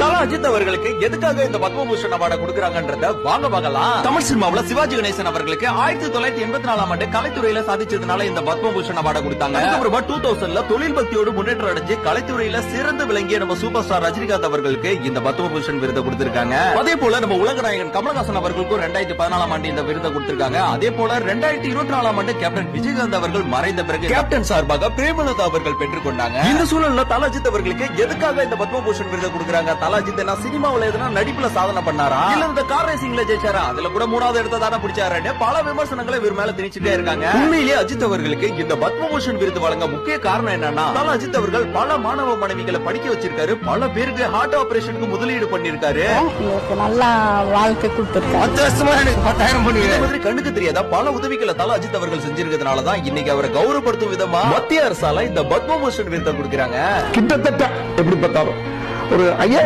தலா அஜித் அவர்களுக்கு எதுக்காக இந்த பத்மபூஷன் அவார்டை கொடுக்கறாங்கன்றத வாங்க பார்க்கலாம். தமிழ் சினிமாவுல சிவாஜி கணேசன் அவர்களுக்கு ஆயிரத்தி தொள்ளாயிரத்தி எண்பத்தி நாலாம் ஆண்டு கலைத்துறையில சாதிச்சதுனால இந்த பத்மபூஷன் அவார்டை கொடுத்தாங்க. அதுக்கப்புறமா டூ தௌசண்ட்ல தொழில் பக்தியோடு முன்னேற்றம் அடைஞ்சு கலைத்துறையில சிறந்து விளங்கிய நம்ம சூப்பர் ஸ்டார் ரஜினிகாந்த் அவர்களுக்கு இந்த பத்மபூஷன் விருதை கொடுத்திருக்காங்க. அதே போல நம்ம உலக நாயகன் கமலஹாசன் அவர்களுக்கும் ரெண்டாயிரத்தி பதினாலாம் ஆண்டு இந்த விருதை கொடுத்திருக்காங்க. அதே போல ரெண்டாயிரத்தி இருபத்தி நாலாம் ஆண்டு கேப்டன் விஜயகாந்த் அவர்கள் மறைந்த பிறகு கேப்டன் சார்பாக பிரேமலதா அவர்கள் பெற்றுக் கொண்டாங்க இந்த சூழல்ல தலாஜித் அவர்களுக்கு எதுக்காக இந்த பத்மபூஷன் விருதை கொடுக்கறாங்க? தலாஜித் என்ன சினிமாவுல எதுனா நடிப்புல சாதனை பண்ணாரா? இல்ல இந்த கார் ரேசிங்ல ஜெயிச்சாரா? அதுல கூட மூணாவது இடத்த தானே பிடிச்சாருன்னு பல விமர்சனங்களை இவர் மேல திணிச்சுட்டே இருக்காங்க. உண்மையிலேயே அஜித் அவர்களுக்கு இந்த பத்மபூஷன் விருது வழங்க முக்கிய காரணம் என்னன்னா அஜித் அவர்கள் பல மாணவ மாணவிகளை படிக்க வச்சிருக்காரு. பல பேருக்கு ஹார்ட் ஆபரேஷனுக்கு முதலீடு பண்ணிருக்காரு நல்லா வாழ்க்கை கொடுத்துருக்காரு. கண்ணுக்கு தெரியாத? பல உதவிகளை தல அஜித் அவர்கள் செஞ்சிருக்கிறதுனாலதான் இன்னைக்கு அவரை கௌரவப்படுத்தும் விதமா மத்திய அரசால இந்த பத்மபூஷன் விருதை கொடுக்கறாங்க. கிட்டத்தட்ட எப்படி பார்த்தாலும் ஒரு ஐயாயிரம்